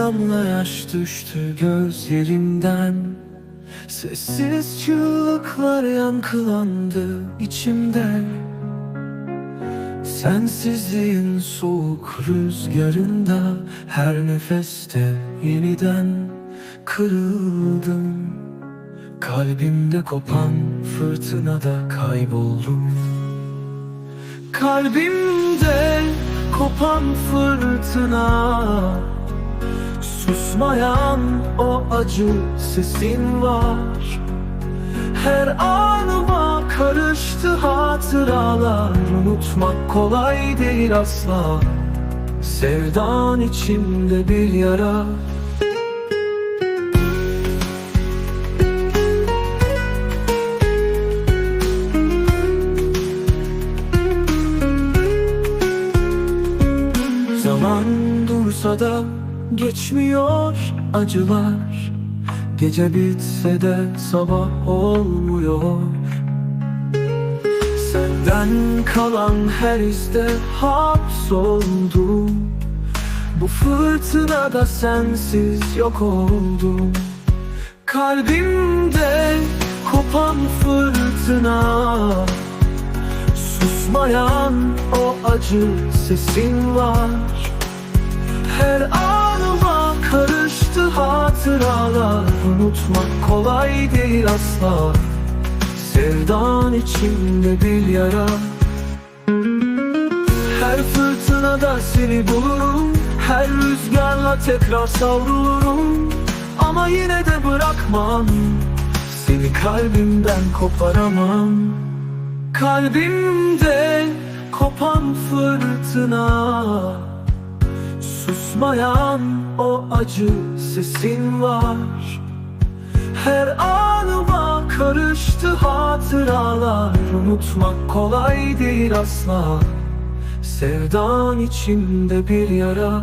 damla yaş düştü gözlerimden Sessiz çığlıklar yankılandı içimde Sensizliğin soğuk rüzgarında Her nefeste yeniden kırıldım. Kalbimde kopan fırtınada kayboldum. Kalbimde kopan fırtına Susmayan o acı sesin var. Her anıma karıştı hatıralar. Unutmak kolay değil asla. Sevdan içimde bir yara. Zaman dursa da geçmiyor acılar. Gece bitse de sabah olmuyor. Senden kalan her izde hapsoldum Bu fırtınada sensiz yok oldum Kalbimde kopan fırtına. Susmayan o acı sesin var. Her anıma karıştı hatıralar Unutmak kolay değil asla. Sevdan içimde bir yara. Her fırtınada seni bulurum Her rüzgarla tekrar savrulurum. Ama yine de bırakmam Seni kalbimden koparamam. Kalbimde kopan fırtına Susmayan o acı sesin var. Her anıma karıştı hatıralar. Unutmak kolay değil asla. Sevdan içimde bir yara